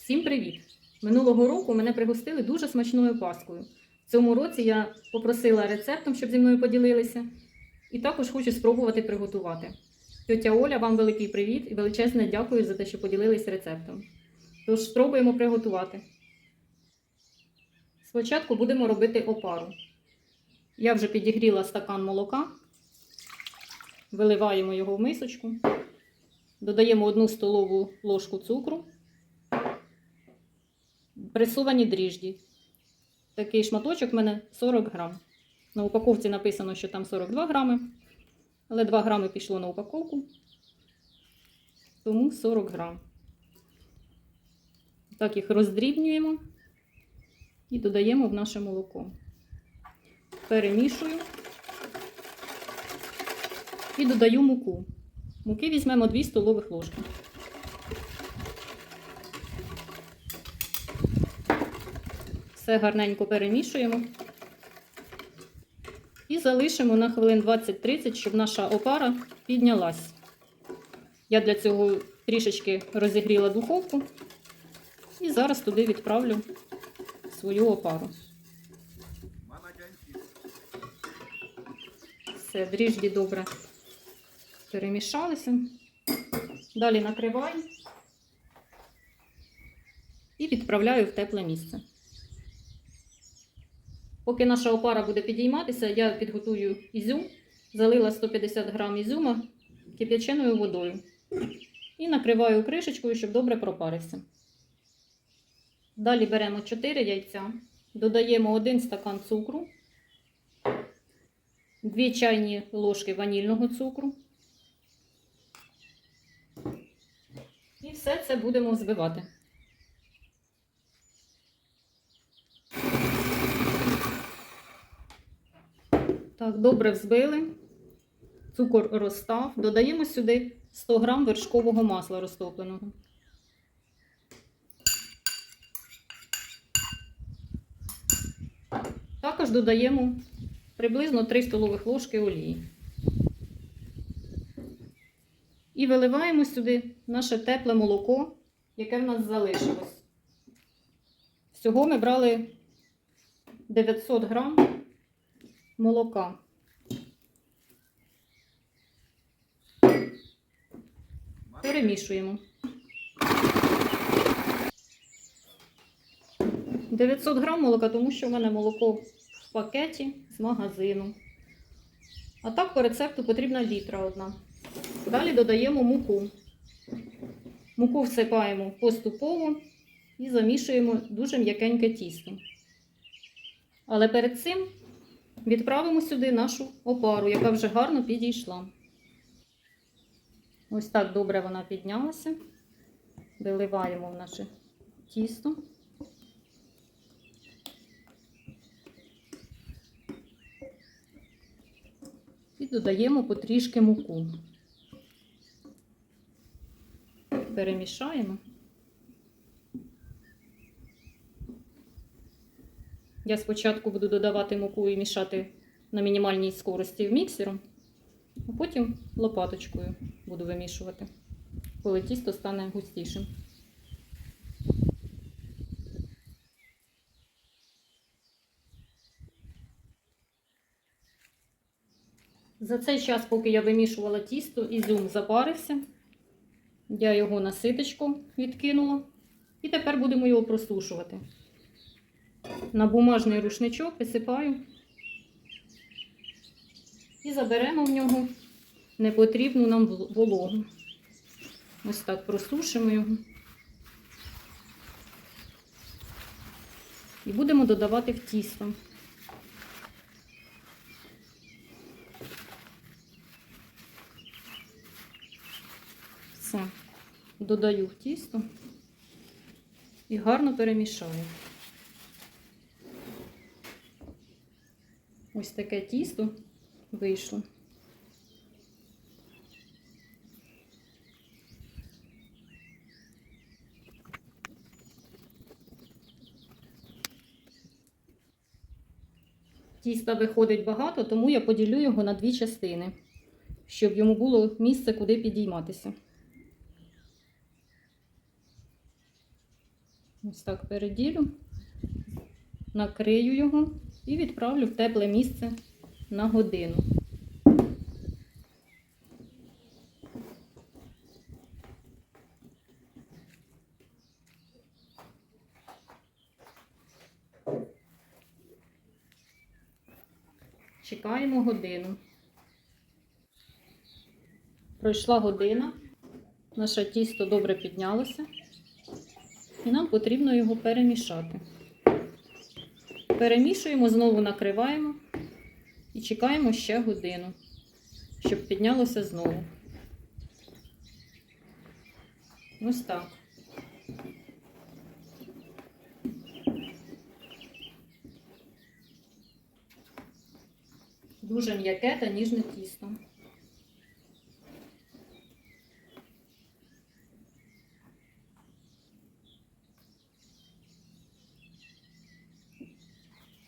Всім привіт! Минулого року мене пригостили дуже смачною паскою. В цьому році я попросила рецептом, щоб зі мною поділилися, і також хочу спробувати приготувати. Тьотя Оля, вам великий привіт і величезне дякую за те, що поділились рецептом. Тож спробуємо приготувати. Спочатку будемо робити опару. Я вже підігріла стакан молока, виливаємо його в мисочку, додаємо 1 столову ложку цукру пресовані дріжджі. Такий шматочок в мене 40 грам. На упаковці написано, що там 42 грами, але 2 грами пішло на упаковку, тому 40 грам. Так їх роздрібнюємо і додаємо в наше молоко. Перемішую і додаю муку. Муки візьмемо 2 столових ложки. Все гарненько перемішуємо. І залишимо на хвилин 20-30, щоб наша опара піднялась. Я для цього трішечки розігріла духовку і зараз туди відправлю свою опару. Все, дріжджі добре перемішалися. Далі накриваю і відправляю в тепле місце. Поки наша опара буде підійматися, я підготую ізюм, залила 150 грам ізюма кип'яченою водою і накриваю кришечкою, щоб добре пропарився. Далі беремо 4 яйця, додаємо 1 стакан цукру, 2 чайні ложки ванільного цукру. І все це будемо збивати. Так, добре взбили. Цукор розстав. Додаємо сюди 100 грам вершкового масла розтопленого. Також додаємо приблизно 3 столових ложки олії. І виливаємо сюди наше тепле молоко, яке в нас залишилось. Всього ми брали 900 грам молока. Перемішуємо. 900 грам молока, тому що в мене молоко в пакеті з магазину. А так по рецепту потрібна літра одна. Далі додаємо муку. Муку всипаємо поступово і замішуємо дуже м'якеньке тісто. Але перед цим відправимо сюди нашу опару, яка вже гарно підійшла. Ось так добре вона піднялася. Виливаємо в наше тісто. І додаємо потрішки муку. Перемішаємо. Я спочатку буду додавати муку і мішати на мінімальній скорості в міксером, а потім лопаточкою буду вимішувати, коли тісто стане густішим. За цей час, поки я вимішувала тісто, ізюм запарився. Я його на ситочку відкинула. І тепер будемо його просушувати. На бумажний рушничок висипаю і заберемо в нього непотрібну нам вологу. Ось так просушимо його. І будемо додавати в тісто. Все, додаю в тісто і гарно перемішаю. Ось таке тісто вийшло. Тіста виходить багато, тому я поділю його на дві частини, щоб йому було місце, куди підійматися. Ось так переділю, накрию його і відправлю в тепле місце на годину. Чекаємо годину. Пройшла година, наше тісто добре піднялося, і нам потрібно його перемішати. Перемішуємо, знову накриваємо і чекаємо ще годину, щоб піднялося знову. Ось так. Дуже м'яке та ніжне тісто.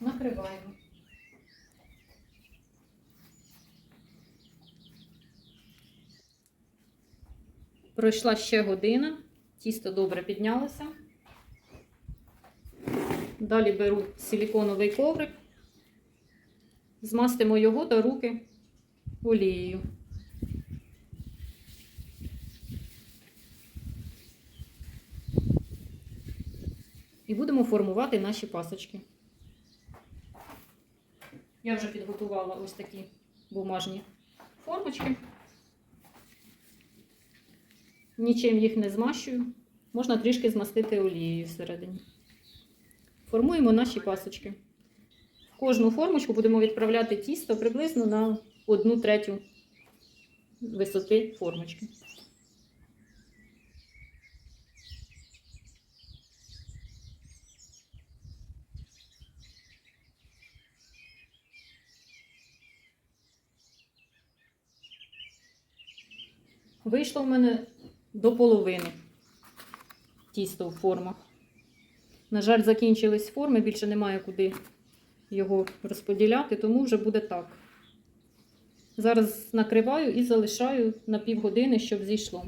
Накриваємо. Пройшла ще година, тісто добре піднялося. Далі беру силіконовий коврик, змастимо його та руки олією. І будемо формувати наші пасочки. Я вже підготувала ось такі бумажні формочки. Нічим їх не змащую. Можна трішки змастити олією всередині. Формуємо наші пасочки. В кожну формочку будемо відправляти тісто приблизно на 1 третю висоти формочки. Вийшло в мене до половини тісто в формах. На жаль, закінчились форми, більше немає куди його розподіляти, тому вже буде так. Зараз накриваю і залишаю на півгодини, щоб зійшло.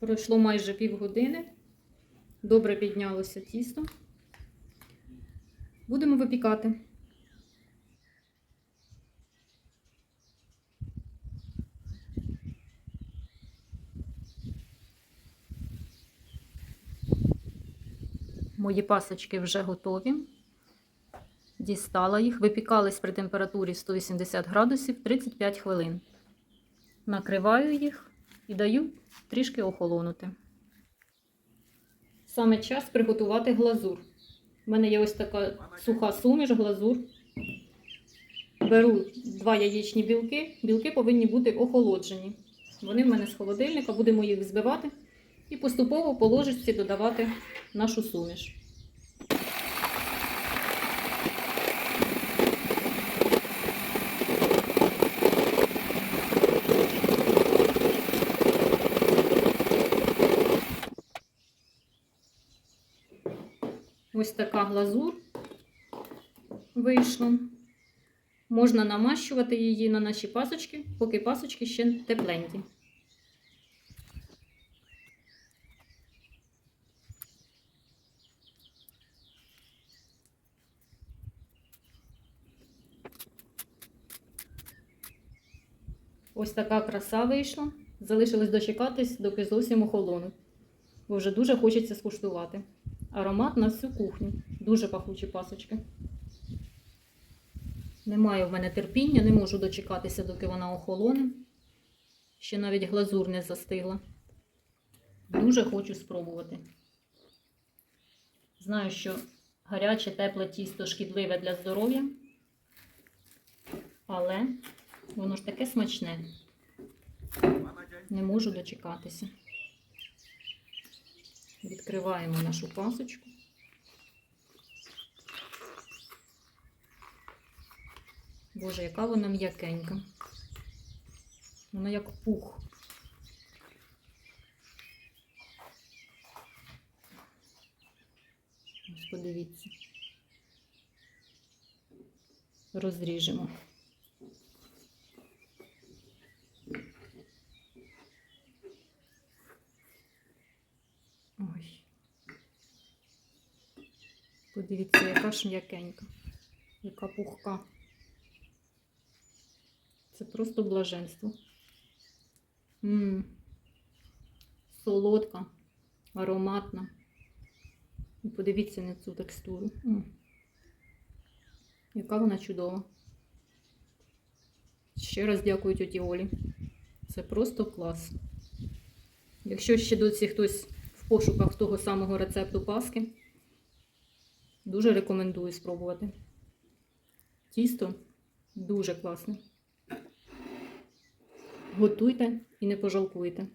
Пройшло майже півгодини. Добре піднялося тісто. Будемо випікати. Мої пасочки вже готові. Дістала їх, випікались при температурі 180 градусів 35 хвилин. Накриваю їх і даю трішки охолонути. Саме час приготувати глазур. У мене є ось така суха суміш, глазур. Беру два яєчні білки. Білки повинні бути охолоджені. Вони в мене з холодильника, будемо їх взбивати і поступово по ложечці додавати нашу суміш. Ось така глазур вийшла. Можна намащувати її на наші пасочки, поки пасочки ще тепленькі. Ось така краса вийшла. Залишилось дочекатись, доки зовсім охолонуть. Бо вже дуже хочеться скуштувати. Аромат на всю кухню. Дуже пахучі пасочки. Немає в мене терпіння, не можу дочекатися, доки вона охолоне. Ще навіть глазур не застигла. Дуже хочу спробувати. Знаю, що гаряче, тепле тісто шкідливе для здоров'я, але воно ж таке смачне. Не можу дочекатися. Відкриваємо нашу пасочку. Боже, яка вона м'якенька. Вона як пух. Ось подивіться. Розріжемо. Подивіться, ж м'якенька, яка пухка. Це просто блаженство. М. Солодка, ароматна. І подивіться на цю текстуру. М. Яка вона чудова. Ще раз дякую тьоті Олі. Це просто клас. Якщо ще досі хтось в пошуках того самого рецепту паски, дуже рекомендую спробувати. Тісто дуже класне. Готуйте і не пожалкуйте.